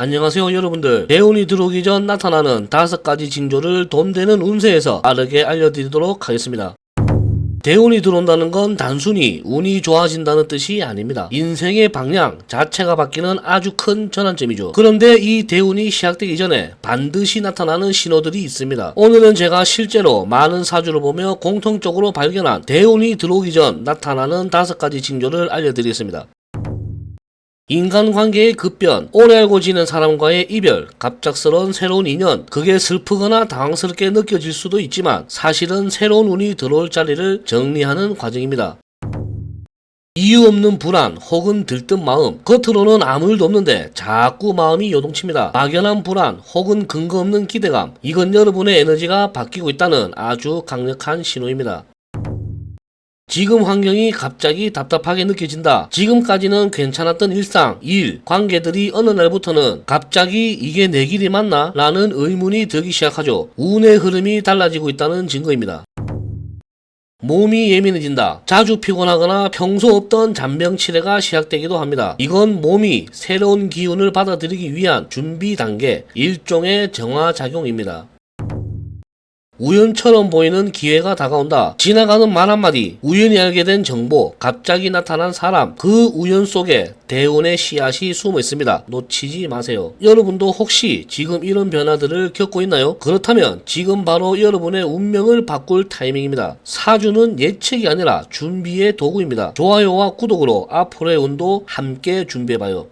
안녕하세요 여러분들 대운이 들어오기 전 나타나는 다섯 가지 징조를 돈 되는 운세에서 빠르게 알려드리도록 하겠습니다. 대운이 들어온다는 건 단순히 운이 좋아진다는 뜻이 아닙니다. 인생의 방향 자체가 바뀌는 아주 큰 전환점이죠. 그런데 이 대운이 시작되기 전에 반드시 나타나는 신호들이 있습니다. 오늘은 제가 실제로 많은 사주를 보며 공통적으로 발견한 대운이 들어오기 전 나타나는 다섯 가지 징조를 알려드리겠습니다. 인간관계의 급변, 오래 알고 지낸 사람과의 이별, 갑작스러운 새로운 인연, 그게 슬프거나 당황스럽게 느껴질 수도 있지만 사실은 새로운 운이 들어올 자리를 정리하는 과정입니다. 이유 없는 불안 혹은 들뜬 마음, 겉으로는 아무 일도 없는데 자꾸 마음이 요동칩니다. 막연한 불안 혹은 근거 없는 기대감, 이건 여러분의 에너지가 바뀌고 있다는 아주 강력한 신호입니다. 지금 환경이 갑자기 답답하게 느껴진다. 지금까지는 괜찮았던 일상, 일, 관계들이 어느 날부터는 갑자기 이게 내 길이 맞나? 라는 의문이 들기 시작하죠. 운의 흐름이 달라지고 있다는 증거입니다. 몸이 예민해진다. 자주 피곤하거나 평소 없던 잔병 치레가 시작되기도 합니다. 이건 몸이 새로운 기운을 받아들이기 위한 준비 단계, 일종의 정화작용입니다. 우연처럼 보이는 기회가 다가온다. 지나가는 말 한마디, 우연히 알게 된 정보, 갑자기 나타난 사람, 그 우연 속에 대운의 씨앗이 숨어 있습니다. 놓치지 마세요. 여러분도 혹시 지금 이런 변화들을 겪고 있나요? 그렇다면 지금 바로 여러분의 운명을 바꿀 타이밍입니다. 사주는 예측이 아니라 준비의 도구입니다. 좋아요와 구독으로 앞으로의 운도 함께 준비해봐요.